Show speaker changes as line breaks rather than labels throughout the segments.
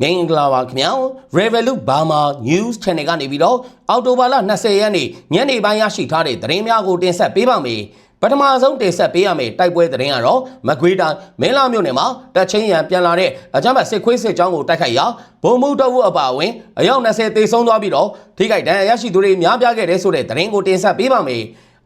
မင်္ဂလာပါခင်ဗျာ Revolut Burma News Channel ကနေပြီးတော့အောက်တိုဘာလ20ရက်နေ့ညနေပိုင်းရရှိထားတဲ့သတင်းများကိုတင်ဆက်ပေးပါမယ်ပထမဆုံးတင်ဆက်ပေးရမယ့်တိုက်ပွဲသတင်းကတော့မကွေးတိုင်းမင်းလာမြို့နယ်မှာတပ်ချင်းရန်ပြန်လာတဲ့အကြမ်းဖက်စစ်ခွေးစစ်ကြောင်းကိုတိုက်ခိုက်ရာဘုံမှုတအုပ်အပါအဝင်အယောက်20သေဆုံးသွားပြီးတော့ထိခိုက်ဒဏ်ရာရရှိသူတွေများပြားခဲ့တဲ့ဆိုတဲ့သတင်းကိုတင်ဆက်ပေးပါမယ်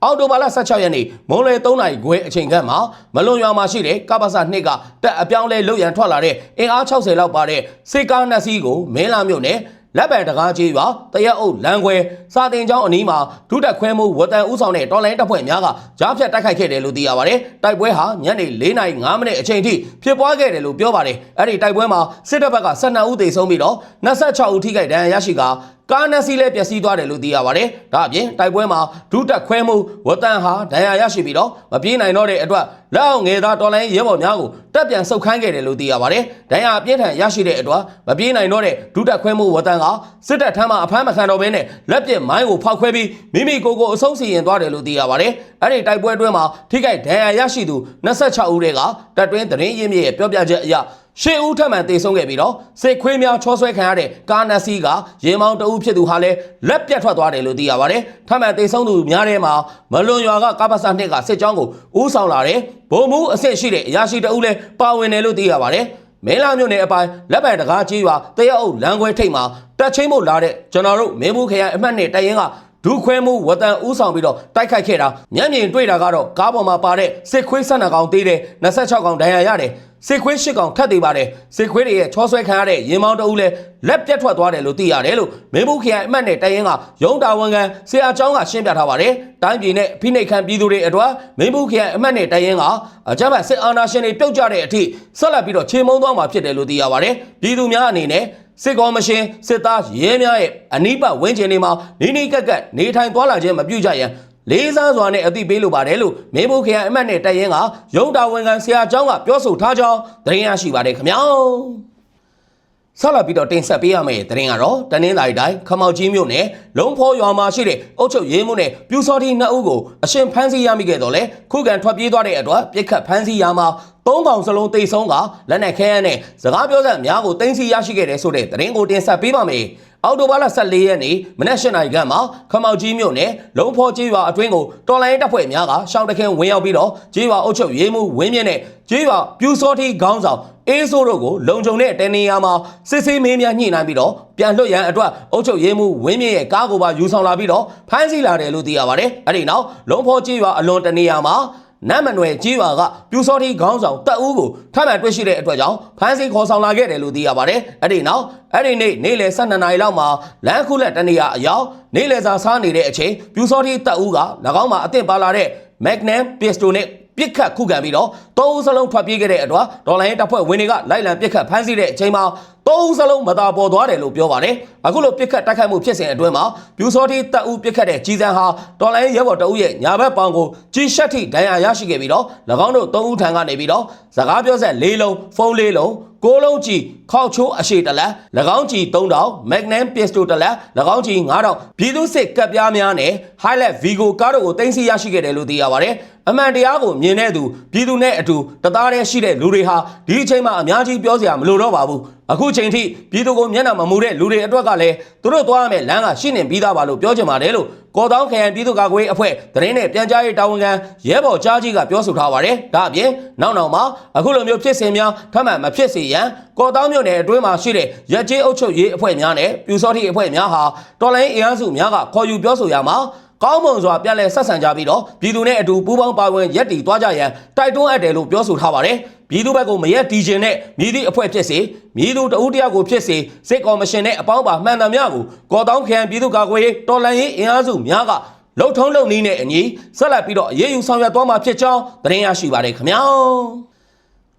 အော်တိုဘာလ16ရက်နေ့မွန်လွယ်3နိုင်ခွဲအချိန်ခန့်မှာမလွန်ရွာမှာရှိတဲ့ကပ္ပစ2ကတက်အပြောင်းလဲလုတ်ရန်ထွက်လာတဲ့အင်အား60လောက်ပါတဲ့စေကားနှစ်စီးကိုမင်းလာမြို့နယ်လက်ပံတကားကြီးရွာတရက်အုပ်လမ်းခွဲစာတင်ကျောင်းအနီးမှာဒုတက်ခွဲမှုဝတန်ဦးဆောင်တဲ့တော်လိုင်းတပ်ဖွဲ့များကကြားဖြတ်တိုက်ခိုက်ခဲ့တယ်လို့သိရပါတယ်။တိုက်ပွဲဟာညနေ4:05မိနစ်အချိန်ထိဖြစ်ပွားခဲ့တယ်လို့ပြောပါတယ်။အဲ့ဒီတိုက်ပွဲမှာစစ်တပ်ဘက်က12ဦးသေဆုံးပြီးတော့26ဦးထိခိုက်ဒဏ်ရာရရှိကာ ကားနှစ်စီးလည်းပျက်စီးသွားတယ်လို့သိရပါတယ်။ဒါအပြင်တိုက်ပွဲမှာဒုတက်ခွဲမှုဝတန်ဟာဒဏ်ရာရရှိပြီးတော့မပြေးနိုင်တော့တဲ့အတွက်လက်အောင်ငယ်သားတော်လိုင်းရဲဘော်များကိုတပ်ပြန်ဆုတ်ခိုင်းခဲ့တယ်လို့သိရပါတယ်။ဒဏ်ရာအပြင်းထန်ရရှိတဲ့အတွက်မပြေးနိုင်တော့တဲ့ဒုတက်ခွဲမှုဝတန်ကစစ်တပ်ထမ်းမှအဖမ်းမခံတော့ဘဲနဲ့လက်ပြမိုင်းကိုဖောက်ခွဲပြီးမိမိကိုယ်ကိုအဆုံးစီရင်သွားတယ်လို့သိရပါတယ်။အဲ့ဒီတိုက်ပွဲအတွင်းမှာထိခိုက်ဒဏ်ရာရရှိသူ26ဦးတွေကတပ်တွင်းသတင်းရင်းမြစ်ရဲ့ပြောပြချက်အရ ရှေ့ဦးထပ်မံတေဆုံးခဲ့ပြီးတော့စစ်ခွေးများချောဆွဲခံရတဲ့ကားနက်စီးကရေမောင်းတအုပ်ဖြစ်သူဟာလည်းလက်ပြတ်ထွက်သွားတယ်လို့သိရပါတယ်။ထပ်မံတေဆုံးသူများထဲမှာမလွန်ရွာကကပ္ပစနှစ်ကစစ်ကြောင်းကိုဦးဆောင်လာတဲ့ဗိုလ်မှူးအဆင့်ရှိတဲ့အရာရှိတအုပ်လည်းပါဝင်တယ်လို့သိရပါတယ်။မဲလာမြို့နယ်အပိုင်းလက်ပံတကားကြီးရွာတရက်အုပ်လမ်းခွဲထိပ်မှာတက်ချင်းမို့လာတဲ့ကျွန်တော်တို့မင်းဘူးခရိုင်အမှတ်နဲ့တရင်ကဒုခွဲမှုဝတန်ဦးဆောင်ပြီးတော့တိုက်ခိုက်ခဲ့တာမျက်မြင်တွေ့တာကတော့ကားပေါ်မှာပါတဲ့စစ်ခွေးဆက်နှကောင်သေးတဲ့26ကောင်ဒဏ်ရာရတယ် စစ်ခွေး၈ကောင်ထပ်သေးပါတယ်စစ်ခွေးတွေရဲ့ချောဆွဲခံရတဲ့ရင်မောင်းတအုပ်လည်းလက်ပြတ်ထွက်သွားတယ်လို့သိရတယ်လို့မင်းဘူးခရိုင်အမှတ်နဲ့တရင်ကရုံးတာဝန်ခံဆရာကျောင်းကရှင်းပြထားပါတယ်တိုင်းပြည်နဲ့ဖိနှိပ်ခံပြည်သူတွေအတွက်မင်းဘူးခရိုင်အမှတ်နဲ့တရင်ကအကြမ်းဖက်စစ်အာဏာရှင်တွေပြုတ်ကျတဲ့အထိဆက်လက်ပြီးတော့ချေမှုန်းသွားမှာဖြစ်တယ်လို့သိရပါတယ်ပြည်သူများအနေနဲ့စစ်ကောမရှင်စစ်သားရဲများရဲ့အနိပတ်ဝင်းကျင်တွေမှာနေနေကက်ကက်နေထိုင်သွားလာခြင်းမပြုကြရန် လေးစားစွာနဲ့အသိပေးလိုပါတယ်လို့မင်းဘုခရိုင်အမတ်နဲ့တရင်ကရုံးတာဝန်ခံဆရာကျောင်းကပြောဆိုထားကြောင်းသတင်းရရှိပါတယ်ခင်ဗျာဆက်လက်ပြီးတော့တင်ဆက်ပေးရမယ့်သတင်းကတော့တနင်္လာရီတိုင်းခမောက်ကြီးမြို့နယ်လုံဖော်ရွာမှာရှိတဲ့အုတ်ချုပ်ရေးမှုနဲ့ပြူစောတိနှစ်ဦးကိုအရှင်ဖမ်းဆီးရမိခဲ့တော့လေခုခံထွက်ပြေးသွားတဲ့အတွက်ပြစ်ခတ်ဖမ်းဆီးရမှာ သုံးကောင်စလုံးတိတ်ဆုံးကလက်နက်ခဲယမ်းနဲ့စကားပြောစက်များကိုတင်စီရရှိခဲ့တဲ့ဆိုတဲ့သတင်းကိုတင်ဆက်ပေးပါမယ်။အော်တိုဘာလ14ရက်နေ့မနက်၈နာရီခန့်မှာခမောက်ကြီးမြို့နယ်လုံဖော်ကြီးရွာအတွင်းကိုတော်လိုင်းတပ်ဖွဲ့များကရှောင်းတခင်ဝင်ရောက်ပြီးတော့ကြီးရွာအုပ်ချုပ်ရေးမှုဝင်းမြင့်နဲ့ကြီးရွာပြူစောတိခေါင်းဆောင်အေးဆိုးတို့ကိုလုံခြုံတဲ့တနေရာမှာစစ်ဆေးမင်းများညှိနှိုင်းပြီးတော့ပြန်လွတ်ရန်အတွက်အုပ်ချုပ်ရေးမှုဝင်းမြင့်ရဲ့ကားကိုပါယူဆောင်လာပြီးတော့ဖမ်းဆီးလာတယ်လို့သိရပါတယ်။အဲဒီနောက်လုံဖော်ကြီးရွာအလွန်တနေရာမှာ နတ်မနွယ်ကြီးရွာကပြူစောတိခေါင်းဆောင်တက်ဦးကိုထပ်မံတွေ့ရှိတဲ့အတွက်ကြောင့်ဖမ်းဆီးခေါ်ဆောင်လာခဲ့တယ်လို့သိရပါတယ်။အဲ့ဒီနောက်အဲ့ဒီနေ့နေ့လယ်12နာရီလောက်မှာလမ်းခုလက်တနေရအရောက်နေ့လယ်စာစားနေတဲ့အချိန်ပြူစောတိတက်ဦးက၎င်းမှာအသင့်ပါလာတဲ့ Magnum pistol နဲ့ပြစ်ခတ်ခုခံပြီးတော့သုံးဦးစလုံးထွက်ပြေးခဲ့တဲ့အတွက်ဒေါ်လာရေးတပ်ဖွဲ့ဝင်တွေကလိုက်လံပြစ်ခတ်ဖမ်းဆီးတဲ့အချိန်မှာ သုံးဦးစလုံးမသာပေါ်သွားတယ်လို့ပြောပါတယ်အခုလိုပြစ်ခတ်တိုက်ခိုက်မှုဖြစ်စဉ်အတွင်းမှာပြူစောတိတပ်ဦးပြစ်ခတ်တဲ့ကြီးစံဟာဒေါ်လာရေးရဲဘော်တဦးရဲ့ညာဘက်ပေါင်ကိုကြီးရှက်ထိဒဏ်ရာရရှိခဲ့ပြီးတော့၎င်းတို့သုံးဦးထံကနေပြီးတော့စကားပြောဆက်၄လုံးဖုန်း၄လုံးကိုလုံးကြီးခောက်ချိုးအရှိတလက်၎င်းကြီး3000 Magnum pistol တလက်၎င်းကြီး9000ပြည်သူစစ်ကပ်ပြားများနဲ့ Highlight Vigo ကားတို့ကိုတင်စီရရှိခဲ့တယ်လို့သိရပါတယ်အမှန်တရားကိုမြင်တဲ့သူပြည်သူနဲ့အတူတသားတည်းရှိတဲ့လူတွေဟာဒီအချိန်မှာအများကြီးပြောစရာမလိုတော့ပါဘူး အခုချိန်ထိပြည်သူကိုမျက်နှာမမူတဲ့လူတွေအတွက်ကလည်းသူတို့သွားရမယ့်လမ်းကရှင်းနေပြီးသားပါလို့ပြောချင်ပါတယ်လို့ကော်တောင်းခရိုင်ပြည်သူ့ကာကွယ်ရေးအဖွဲ့သတင်းနဲ့ပြန်ကြားရေးတာဝန်ခံရဲဘော်ကြားကြီးကပြောဆိုထားပါတယ်ဒါအပြင်နောက်နောက်မှာအခုလိုမျိုးဖြစ်စဉ်များထပ်မံမဖြစ်စေရန်ကော်တောင်းမြို့နယ်အတွင်းမှာရှိတဲ့ရက်ကျေးအုပ်ချုပ်ရေးအဖွဲ့များနဲ့ပြူစောတိအဖွဲ့များဟာတော်လိုင်းအင်အားစုများကခေါ်ယူပြောဆိုရမှာကောင်းမွန်စွာပြန်လည်ဆက်ဆံကြပြီးတော့ပြည်သူနဲ့အတူပူးပေါင်းပါဝင်ရက်တည်သွားကြရန်တိုက်တွန်းအပ်တယ်လို့ပြောဆိုထားပါတယ် ပြည်သူဘက်ကိုမရက်တီခြင်းနဲ့မြည်သည့်အဖွဲ့ဖြစ်စေမြည်သူတဦးတယောက်ကိုဖြစ်စေစစ်ကော်မရှင်နဲ့အပေါင်းပါမှန်သမျှကိုကော်တောင်းခရိုင်ပြည်သူ့ကာကွယ်ရေးတော်လှန်ရေးအင်အားစုများကလှုပ်ထုံးလုပ်နည်းနဲ့အညီဆက်လက်ပြီးတော့အရေးယူဆောင်ရွက်သွားမှာဖြစ်ကြောင်းသတင်းရရှိပါတယ်ခင်ဗျာ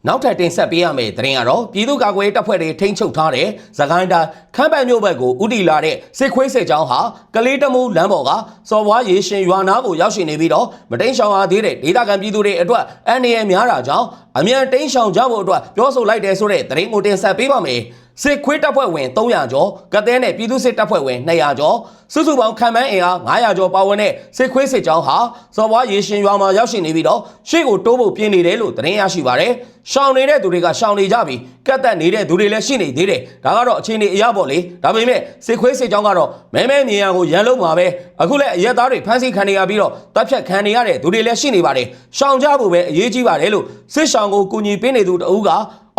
နောက်ထပ်တင်ဆက်ပေးရမယ့်သတင်းကတော့ပြည်သူ့ကာကွယ်ရေးတပ်ဖွဲ့တွေထိန်းချုပ်ထားတဲ့သခိုင်းတိုင်းခမ်းပန်မြို့ဘက်ကိုဥတီလာတဲ့စစ်ခွေးစစ်ကြောင်းဟာကလေးတမူလမ်းပေါ်ကစော်ဘွားရေရှင်ရွာနာကိုရောက်ရှိနေပြီးတော့မတိန်ရှောင်ရသေးတဲ့ဒေသခံပြည်သူတွေအတွက်အန္တရာယ်များတာကြောင့်အမြန်တိန်ရှောင်ကြဖို့အတွက်ပြောဆိုလိုက်တယ်ဆိုတဲ့သတင်းကိုတင်ဆက်ပေးပါမယ် စစ်ခွေးတပ်ဖွဲ့ဝင်300ကျော်ကသဲနဲ့ပြည်သူ့စစ်တပ်ဖွဲ့ဝင်200ကျော်စုစုပေါင်းခံမှန်းအင်အား900ကျော်ပါဝင်တဲ့စစ်ခွေးစစ်ကြောင်းဟာစော်ဘွားရေရှင်ရွာမှာရောက်ရှိနေပြီးတော့ရှေ့ကိုတိုးဖို့ပြင်နေတယ်လို့သတင်းရရှိပါတယ်။ရှောင်နေတဲ့သူတွေကရှောင်နေကြပြီးကတ်တက်နေတဲ့သူတွေလည်းရှိနေသေးတယ်။ဒါကတော့အခြေအနေအရပေါ့လေ။ဒါပေမဲ့စစ်ခွေးစစ်ကြောင်းကတော့မဲမဲမြင်ရကိုရန်လုံးမှာပဲအခုလည်းအရက်သားတွေဖမ်းဆီးခံနေရပြီးတော့တပ်ဖြတ်ခံနေရတဲ့သူတွေလည်းရှိနေပါတယ်။ရှောင်ကြဖို့ပဲအရေးကြီးပါတယ်လို့စစ်ရှောင်ကိုကူညီပေးနေသူတအူးက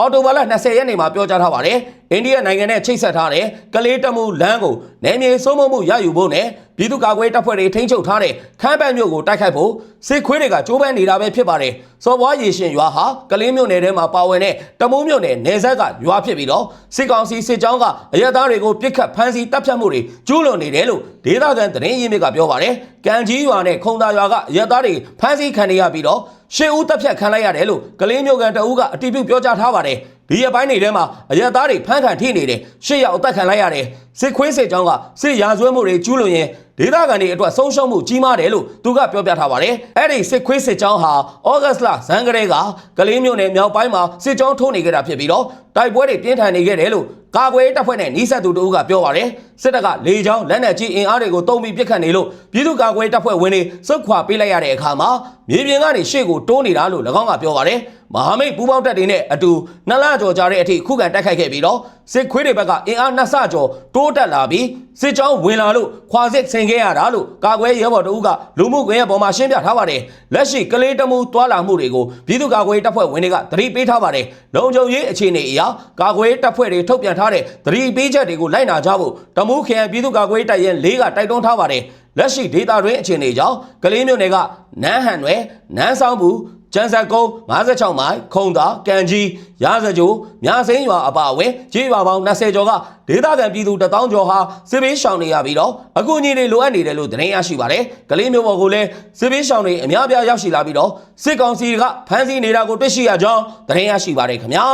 အော်တိုဘာလ20ရက်နေ့မှာပြောကြားထားပါတယ်။အိန္ဒိယနိုင်ငံနဲ့ချိတ်ဆက်ထားတဲ့ကလေးတမှုလမ်းကိုနယ်မြေစိုးမိုးမှုရယူဖို့နဲ့ပြည်သူ့ကာကွယ်တပ်ဖွဲ့တွေထိန်းချုပ်ထားတဲ့ခမ်းပတ်မြို့ကိုတိုက်ခိုက်ဖို့စစ်ခွေးတွေကကြိုးပမ်းနေတာပဲဖြစ်ပါတယ်။စော်ဘွားရေရှင်ရွာဟာကလေးမြို့နယ်ထဲမှာပါဝင်တဲ့တမိုးမြို့နယ်နယ်ဆက်ကရွာဖြစ်ပြီးတော့စစ်ကောင်စီစစ်ကြောင်းကအရက်သားတွေကိုပြစ်ခတ်ဖမ်းဆီးတပ်ဖြတ်မှုတွေကျူးလွန်နေတယ်လို့ဒေသခံသတင်းရင်းမြစ်ကပြောပါတယ်။ကံကြီးရွာနဲ့ခုံသာရွာကအရက်သားတွေဖမ်းဆီးခံနေရပြီးတော့ ရှေ့ဦးတပ်ဖြတ်ခံလိုက်ရတယ်လို့ကလေးမျိုးကန်တအူးကအတိပြုပြောကြားထားပါတယ်။ဒီရပိုင်းတွေထဲမှာအရက်သားတွေဖမ်းခံထိနေတယ်ရှေ့ရောက်အသက်ခံလိုက်ရတယ်စစ်ခွေးစစ်ကြောင်းကစစ်ရာဇဝဲမှုတွေကျူးလွန်ရင်ဒေသခံတွေအတွက်ဆုံးရှုံးမှုကြီးမားတယ်လို့သူကပြောပြထားပါတယ်အဲ့ဒီစစ်ခွေးစစ်ကြောင်းဟာဩဂတ်စ်လဇန်ကလေးကကလေးမျိုးနယ်မြောက်ပိုင်းမှာစစ်ကြောင်းထိုးနေကြတာဖြစ်ပြီးတော့ တိုက်ပွဲတွေပြင်းထန်နေခဲ့တယ်လို့ကာကွယ်ရေးတပ်ဖွဲ့နဲ့နှီးဆက်သူတို့ကပြောပါတယ်စစ်တပ်ကလေကြောင်းလက်နက်ကြီးအင်အားတွေကိုတုံးပြီးပစ်ခတ်နေလို့ပြည်သူ့ကာကွယ်ရေးတပ်ဖွဲ့ဝင်တွေစုခွာပေးလိုက်ရတဲ့အခါမှာမြေပြင်ကနေရှေ့ကိုတိုးနေတာလို့၎င်းကပြောပါတယ်မဟာမိတ်ပူးပေါင်းတပ်တွေနဲ့အတူနှစ်လကျော်ကြာတဲ့အထိခုခံတိုက်ခိုက်ခဲ့ပြီးတော့စစ်ခွေးတွေဘက်ကအင်အားနှစ်ဆကျော်တိုးတက်လာပြီးစစ်ကြောင်းဝင်လာလို့ခွာစစ်ဆင်ခဲ့ရတာလို့ကာကွယ်ရဲဘော်တို့ကလူမှုကွန်ရက်ပေါ်မှာရှင်းပြထားပါတယ်လက်ရှိကလေးတမှုတွာလာမှုတွေကိုပြည်သူ့ကာကွယ်ရေးတပ်ဖွဲ့ဝင်တွေကသတိပေးထားပါတယ်လုံခြုံရေးအခြေအနေအရကာကွယ်ရေးတပ်ဖွဲ့တွေထုတ်ပြန်ထားတဲ့သတိပေးချက်တွေကိုလိုက်နာကြဖို့တမှုခရိုင်ပြည်သူ့ကာကွယ်ရေးတပ်ရဲ၄ကတိုက်တွန်းထားပါတယ်လက်ရှိဒေတာတွင်အခြေအနေကြောင့်ကလေးမျိုးနယ်ကနန်းဟန်ွယ်နန်းဆောင်ဘူးကျန်းဆက်ကုန်း56မိုင်ခုံသာကံကြီးရာဇကြိုမြစိမ်းရွာအပါအဝင်ကြေးရွာပေါင်း20ကျော်ကဒေသခံပြည်သူ1000ကျော်ဟာစစ်ဘေးရှောင်နေရပြီးတော့အကူအညီတွေလိုအပ်နေတယ်လို့သတင်းရရှိပါတယ်။ကလေးမျိုးပေါ်ကိုလည်းစစ်ဘေးရှောင်တွေအများအပြားရောက်ရှိလာပြီးတော့စစ်ကောင်စီကဖမ်းဆီးနေတာကိုတွေ့ရှိရကြောင်းသတင်းရရှိပါတယ်ခင်ဗျာ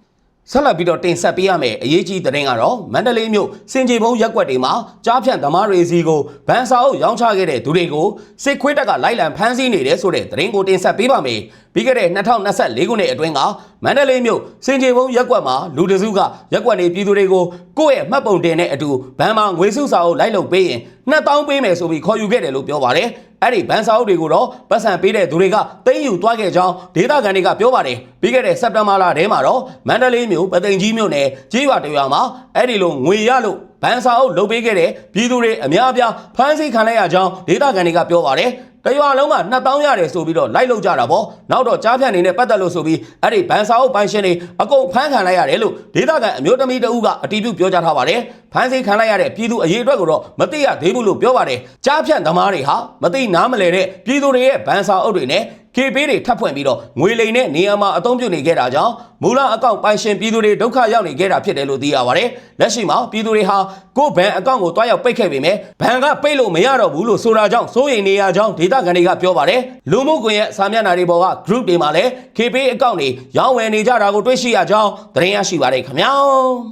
။ ဆက်လက်ပြီးတော့တင်ဆက်ပေးရမယ့်အရေးကြီးသတင်းကတော့မန္တလေးမြို့စင်ကြေဘုံရက်ွက်တွေမှာကြားဖြန့်သမားတွေစီကိုဗန်စာအုပ်ရောင်းချခဲ့တဲ့သူတွေကိုစစ်ခွေးတပ်ကလိုက်လံဖမ်းဆီးနေတယ်ဆိုတဲ့သတင်းကိုတင်ဆက်ပေးပါမယ်။ပြီးခဲ့တဲ့2024ခုနှစ်အတွင်းကမန္တလေးမြို့စင်ကြေဘုံရက်ွက်မှာလူတစုကရက်ွက်နေပြည်သူတွေကိုကိုယ့်ရဲ့မှတ်ပုံတင်တဲ့အတူဗန်မှာငွေစုစာအုပ်လိုက်လုပ်ပေးရင်2000ပေးမယ်ဆိုပြီးခေါ်ယူခဲ့တယ်လို့ပြောပါတယ်။ အဲ့ဒီဗန်စာအုပ်တွေကိုတော့ပတ်စံပေးတဲ့သူတွေကသိမ်းယူသွားခဲ့ကြောင်းဒေသခံတွေကပြောပါတယ်။ပြီးခဲ့တဲ့စက်တင်ဘာလထဲမှာတော့မန္တလေးမြို့ပသိမ်ကြီးမြို့နယ်ကြီးရွာတရွာမှာအဲ့ဒီလိုငွေရလို့ဗန်စာအုပ်လုပ်ပေးခဲ့တဲ့ပြည်သူတွေအများအပြားဖမ်းဆီးခံလိုက်ရကြောင်းဒေသခံတွေကပြောပါတယ်။တရွာလုံးက2000ရတယ်ဆိုပြီးတော့လိုက်လုပ်ကြတာပေါ့နောက်တော့ကြားဖြတ်နေနဲ့ပတ်သက်လို့ဆိုပြီးအဲ့ဒီဘန်စာအုပ်ပိုင်ရှင်တွေအကုန်ဖမ်းခံလိုက်ရတယ်လို့ဒေသခံအမျိုးသမီးတဦးကအတီးပြုပြောကြားထားပါတယ် ဖမ်းဆီးခံလိုက်ရတဲ့ပြည်သူအရေးအတွက်ကိုတော့မသိရသေးဘူးလို့ပြောပါတယ်ကြားဖြတ်သမားတွေဟာမသိနားမလဲတဲ့ပြည်သူတွေရဲ့ဘန်စာအုပ်တွေနဲ့ KP တွေထပ်ဖွင့်ပြီးတော့ငွေလိမ်နဲ့နေရာမှာအသုံးပြုနေခဲ့တာကြောင့်မူလအကောင့်ပိုင်ရှင်ပြည်သူတွေဒုက္ခရောက်နေခဲ့တာဖြစ်တယ်လို့သိရပါတယ်။လက်ရှိမှာပြည်သူတွေဟာကိုယ့်ဘဏ်အကောင့်ကိုတွားရောက်ပိတ်ခဲ့ပေမဲ့ဘဏ်ကပိတ်လို့မရတော့ဘူးလို့ဆိုတာကြောင့်စိုးရိမ်နေရကြောင်းဒေသခံတွေကပြောပါတယ်။လူမှုကွန်ရက်စာမျက်နှာတွေပေါ်က group တွေမှာလည်း KP အကောင့်တွေရောင်းဝယ်နေကြတာကိုတွေ့ရှိရကြောင်းသတင်းရရှိပါတယ်ခင်ဗျာ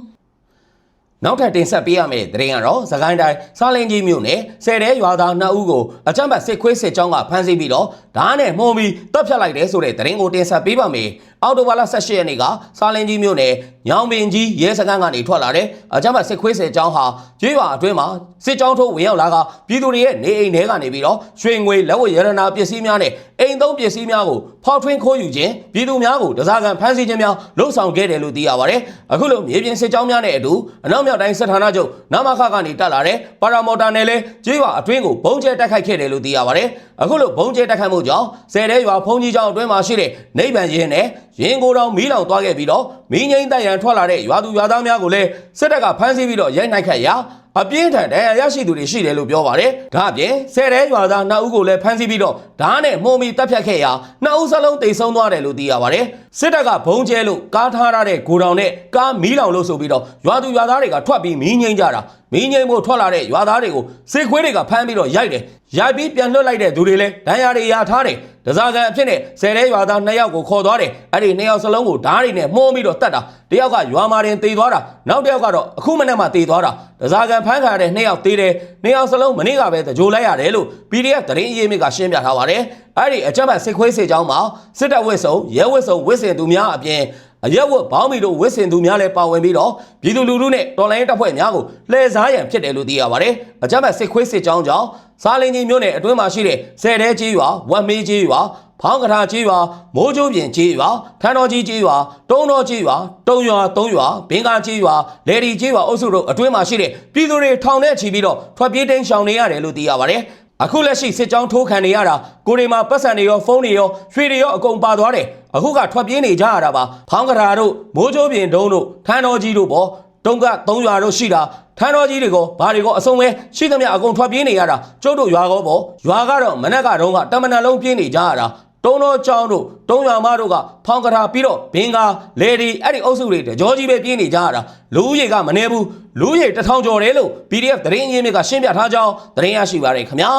။ နောက်ထပ်တင်ဆက်ပေးရမယ့်သတင်းကတော့သခိုင်းတိုင်းစားလင်းကြီးမြို့နယ်ဆယ်တဲရွာသား2ဦးကိုအကြမ်းဖက်စစ်ခွေးစစ်ကြောင်းကဖမ်းဆီးပြီးတော့ဓာတ်နဲ့မှုံပြီးတပ်ဖြတ်လိုက်တယ်ဆိုတဲ့သတင်းကိုတင်ဆက်ပေးပါမယ်။ အော်တိုဘာလ18ရက်နေ့ကစားလင်းကြီးမြို့နယ်ညောင်ပင်ကြီးရဲစခန်းကနေထွက်လာတဲ့အကြမ်းဖက်စစ်ခွေးစစ်ကြောင်းဟာကျွေးရွာအတွင်းမှာစစ်ကြောင်းထိုးဝင်ရောက်လာကပြည်သူတွေရဲ့နေအိမ်ထဲကနေပြီးတော့ရွှေငွေလက်ဝတ်ရတနာပစ္စည်းများနဲ့အိမ်သုံးပစ္စည်းများကိုဖောက်ထွင်းခိုးယူခြင်းပြည်သူများကိုတစားကန်ဖမ်းဆီးခြင်းများလှုံ့ဆော်ခဲ့တယ်လို့သိရပါတယ်။အခုလိုမြေပြင်စစ်ကြောင်းများနဲ့အတူအနောက်မြောက်တိုင်းစစ်ဌာနချုပ်နမခကနေတက်လာတဲ့ပါရာမော်တာနဲ့လည်းကျေးရွာအတွင်းကိုဘုံကျဲတိုက်ခိုက်ခဲ့တယ်လို့သိရပါတယ်။အခုလိုဘုံကျဲတိုက်ခိုက်မှုကြောင့်ဆယ်တဲရွာဖုန်ကြီးကျောင်းအတွင်းမှာရှိတဲ့နိဗ္ဗာန်ရင်နဲ့ရင်ကိုယ်တော်မီးလောင်သွားခဲ့ပြီးတော့မင်းငိမ့်တိုက်ရန်ထွက်လာတဲ့ရွာသူရွာသားများကိုလည်းစစ်တပ်ကဖမ်းဆီးပြီးတော့ရိုက်နှိုက်ခတ်ရာ အပြင်းထန်ဒဏ်ရာရရှိသူတွေရှိတယ်လို့ပြောပါတယ်။ဒါအပြင်ဆယ်တဲရွာသားနှစ်ဦးကိုလည်းဖမ်းဆီးပြီးတော့ဓာတ်နဲ့မှုံပြီးတပ်ဖြတ်ခဲ့ရာနှစ်ဦးစလုံးတိတ်ဆုံးသွားတယ်လို့သိရပါတယ်။စစ်တပ်ကဘုံကျဲလို့ကားထားရတဲ့ဂိုဒေါင်နဲ့ကားမီးလောင်လို့ဆိုပြီးတော့ရွာသူရွာသားတွေကထွက်ပြီးမီးငိမ့်ကြတာမီးငိမ့်ဖို့ထွက်လာတဲ့ရွာသားတွေကိုစစ်ခွေးတွေကဖမ်းပြီးတော့ရိုက်တယ်။ရိုက်ပြီးပြန်လွှတ်လိုက်တဲ့သူတွေလည်းဒဏ်ရာတွေရထားတယ်။ဒဇာကန်အဖြစ်နဲ့ဆယ်တဲရွာသားနှစ်ယောက်ကိုခေါ်သွားတယ်။အဲ့ဒီနှစ်ယောက်စလုံးကိုဓာတ်တွေနဲ့မှုံပြီးတော့တတ်တာ။တယောက်ကရွာမာတင်တေသွားတာ။နောက်တစ်ယောက်ကတော့အခုမနေ့မှတေသွားတာ။ဒဇာကန်ဖမ်းခါရတဲ့နှစ်ယောက်တေးတယ်။နှစ်ယောက်စလုံးမနေ့ကပဲကြိုလိုက်ရတယ်လို့ PDF သတင်းအရေးမြစ်ကရှင်းပြထားပါတယ်။အဲ့ဒီအကြမ်းဖက်စစ်ခွေးစစ်ကြောင်းမှာစစ်တပ်ဝစ်စုံရဲဝစ်စုံဝစ်စင်သူများအပြင်အရက်ဝတ်ဘောင်းမီတို့ဝစ်စင်သူများလည်းပါဝင်ပြီးတော့ပြည်သူလူထုနဲ့တော်လိုင်းတပ်ဖွဲ့များကိုလှည့်စားရန်ဖြစ်တယ်လို့သိရပါတယ်အကြမ်းဖက်စစ်ခွေးစစ်ကြောင်းကြောင့်စားလင်းကြီးမြို့နယ်အတွင်းမှာရှိတဲ့ဆယ်တဲကြီးရွာဝမ်မေးကြီးရွာ ဖောင်းကထာကြီးရွာမိုးကျိုးပြင်ကြီးရွာထန်းတော်ကြီးကြီးရွာတုံးတော်ကြီးရွာတုံရွာသုံးရွာဘင်္ဂါကြီးရွာလေဒီကြီးရွာအုပ်စုတို့အတွင်းမှာရှိတဲ့ပြည်သူတွေထောင်ထဲချီပြီးတော့ထွက်ပြေးတိမ်းရှောင်နေရတယ်လို့သိရပါတယ်အခုလက်ရှိစစ်ကြောင်းထိုးခံနေရတာကိုရီမှာပတ်စံတွေရောဖုန်းတွေရောရွှေတွေရောအကုန်ပါသွားတယ်အခုကထွက်ပြေးနေကြရတာပါဖောင်းကထာတို့မိုးကျိုးပြင်တုံးတို့ထန်းတော်ကြီးတို့ပေါ့တုံးကသုံးရွာတို့ရှိတာထန်းတော်ကြီးတွေကိုဘာတွေကိုအစုံပဲရှိသမျှအကုန်ထွက်ပြေးနေရတာကျုပ်တို့ရွာကောပေါ့ရွာကတော့မနက်ကတော့ကတမန်တော်လုံးပြေးနေကြရတာ တုံးတော်ကျောင်းတို့တုံးရွာမတို့ကဖောင်းကထာပြီးတော့ဘင်္ဂါလေဒီအဲ့ဒီအုပ်စုတွေတကြောကြီးပဲပြေးနေကြရတာလူဦးရေကမနေဘူးလူဦးရေတစ်ထောင်ကျော်တယ်လို့ PDF သတင်းရင်းမြစ်ကရှင်းပြထားကြောင်းသတင်းရရှိပါရခင်ဗျာ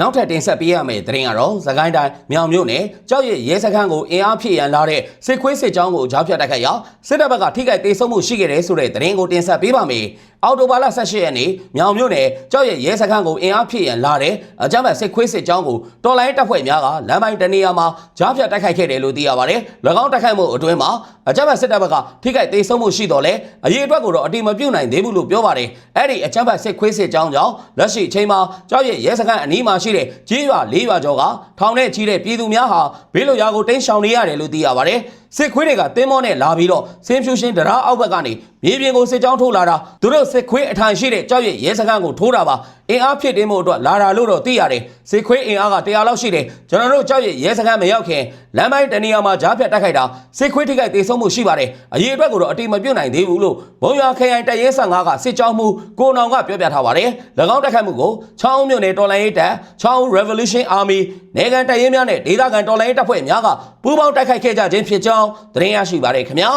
နောက်ထပ်တင်ဆက်ပေးရမယ့်သတင်းကတော့သခိုင်းတိုင်းမြောင်မြို့နယ်ကြောက်ရရဲစခန်းကိုအင်အားဖြည့်ရန်လာတဲ့စစ်ခွေးစစ်ကြောင်းကိုကြားဖြတ်တိုက်ခိုက်ရာစစ်တပ်ဘက်ကထိခိုက်ဒေဆုံးမှုရှိခဲ့တယ်ဆိုတဲ့သတင်းကိုတင်ဆက်ပေးပါမယ်။ အော်တိုဘာလ18ရက်နေ့မြောင်မြို့နယ်ကြောက်ရရဲစခန်းကိုအင်အားဖြည့်ရန်လာတဲ့အကြမ်းဖက်စစ်ခွေးစစ်ကြောင်းကိုတော်လိုင်းတပ်ဖွဲ့များကလမ်းပိုင်းတနေရာမှာကြားဖြတ်တိုက်ခိုက်ခဲ့တယ်လို့သိရပါတယ်။၎င်းတိုက်ခိုက်မှုအတွင်းမှာအကြမ်းဖက်စစ်တပ်ဘက်ကထိခိုက်ဒေဆုံးမှုရှိတော်လဲအရေးအတွက်ကိုတော့အတိမပြုတ်နိုင်သေးဘူးလို့ပြောပါတယ်။အဲ့ဒီအကြမ်းဖက်စစ်ခွေးစစ်ကြောင်းကြောင့်လက်ရှိအချိန်မှာကြောက်ရရဲစခန်းအနီးမှာရှိတဲ့ကြီးရွာ၄ရွာကျော်ကထောင်ထဲချီတဲ့ပြည်သူများဟာဘေးလွတ်ရာကိုတင်းရှောင်နေရတယ်လို့သိရပါတယ်။ စစ်ခွေးတွေကတင်းမောနဲ့လာပြီးတော့စင်းဖြူရှင်းတရားအောက်ဘက်ကနေမြေပြင်ကိုစစ်ကြောင်းထိုးလာတာသူတို့စစ်ခွေးအထိုင်ရှိတဲ့ကြောက်ရရဲစခန်းကိုထိုးတာပါအင်အားဖြစ်တင်းမှုအတွက်လာတာလို့တော့သိရတယ်စစ်ခွေးအင်အားက100လောက်ရှိတယ်ကျွန်တော်တို့ကြောက်ရရဲစခန်းမရောက်ခင်လမ်းပိုင်းတနေရာမှာကြားဖြတ်တိုက်ခိုက်တာစစ်ခွေးထိခိုက်ဒေဆုံးမှုရှိပါတယ်အရေးအတွက်ကိုတော့အတိမပြုတ်နိုင်သေးဘူးလို့ဘုံရွာခရိုင်တရဲ15ကစစ်ကြောင်းမှုကိုနောင်ကပြောပြထားပါတယ်၎င်းတိုက်ခိုက်မှုကိုချောင်းမြို့နယ်တော်လိုင်းရေးတပ်ချောင်း Revolution Army နေကန်တရဲများနဲ့ဒေသခံတော်လိုင်းရေးတပ်ဖွဲ့များကပူးပေါင်းတိုက်ခိုက်ခဲ့ကြခြင်းဖြစ်ကြောင်းသတင်းရရှိပါတယ်ခင်ဗျာ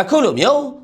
အခုလိုမျိုး